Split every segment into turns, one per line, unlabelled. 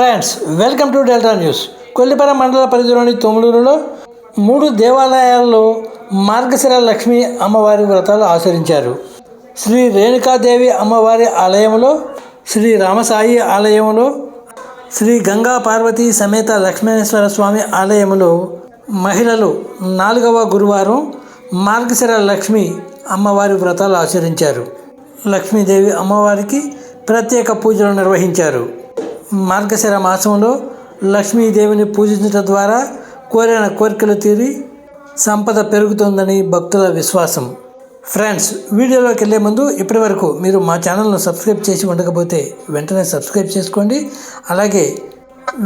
Friends welcome to Delta News. Kollipara మండల పరిధిలోని తొమ్మిడూరులో మూడు దేవాలయాల్లో మార్గశిర లక్ష్మి అమ్మవారి వ్రతాలు ఆచరించారు. శ్రీ రేణుకాదేవి అమ్మవారి ఆలయంలో శ్రీ రామసాయి ఆలయంలో శ్రీ గంగా పార్వతి సమేత లక్ష్మణేశ్వర స్వామి ఆలయంలో మహిళలు నాలుగవ గురువారం మార్గశిర లక్ష్మి అమ్మవారి వ్రతాలు ఆచరించారు. లక్ష్మీదేవి అమ్మవారికి ప్రత్యేక పూజలు నిర్వహించారు. మార్గశిర మాసంలో లక్ష్మీదేవిని పూజించడం ద్వారా కోరిన కోరికలు తీరి సంపద పెరుగుతుందని భక్తుల విశ్వాసం. ఫ్రెండ్స్ వీడియోలోకి వెళ్ళే ముందు ఇప్పటివరకు మీరు మా ఛానల్ను సబ్స్క్రైబ్ చేసి ఉండకపోతే వెంటనే సబ్స్క్రైబ్ చేసుకోండి. అలాగే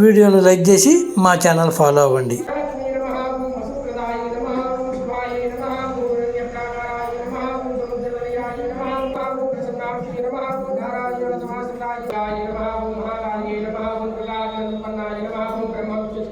వీడియోను లైక్ చేసి మా ఛానల్ ఫాలో అవ్వండి.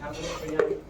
好。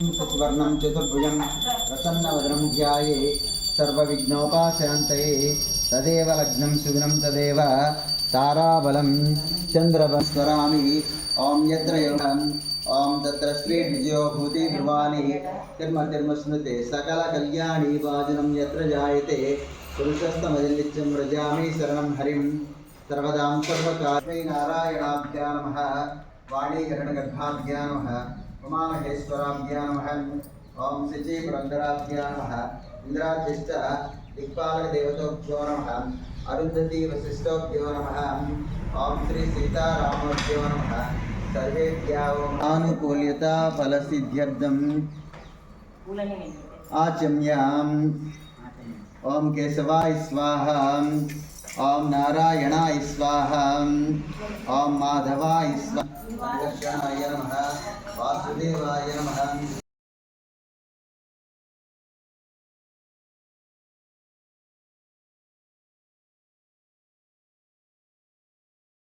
वर्णं चतुर्भुजं प्रसन्नवदनं ध्याये सर्वविघ्नोपाशान्तये तदेव लग्नं सुदिनं तदेव ताराबलं चन्द्रवस्वरामि ॐ यत्र योगम् ॐ तत्र श्रीविजयो भूतिर्वाणि तिर्मतिर्मस्मृते सकलकल्याणि वाजनं यत्र जायते पुरुषस्तमजनित्यं व्रजामि शरणं हरिं सर्वदां सर्वकार्यै नारायणाभ्या नमः वाणीकरणगर्भाभ्या नमः उमामहेश्वराभ्या नमः ॐ शुचि पुरन्दराभ्या नमः इन्द्रादिष्ट दिक्पालकदेवतोभ्यो नमः। अरुन्धती वसिष्ठोभ्यो नमः। ॐ श्री सीतारामभ्यो नमः। सर्वेभ्यः आनुकूल्यता फलसिद्ध्यर्थम्। आचम्याम्। ॐ केशवाय स्वाहा। ఓం నారాయణ స్వాహం. ఓం మాధవాయ స్వాహ. వాసుదేవాయ నమ.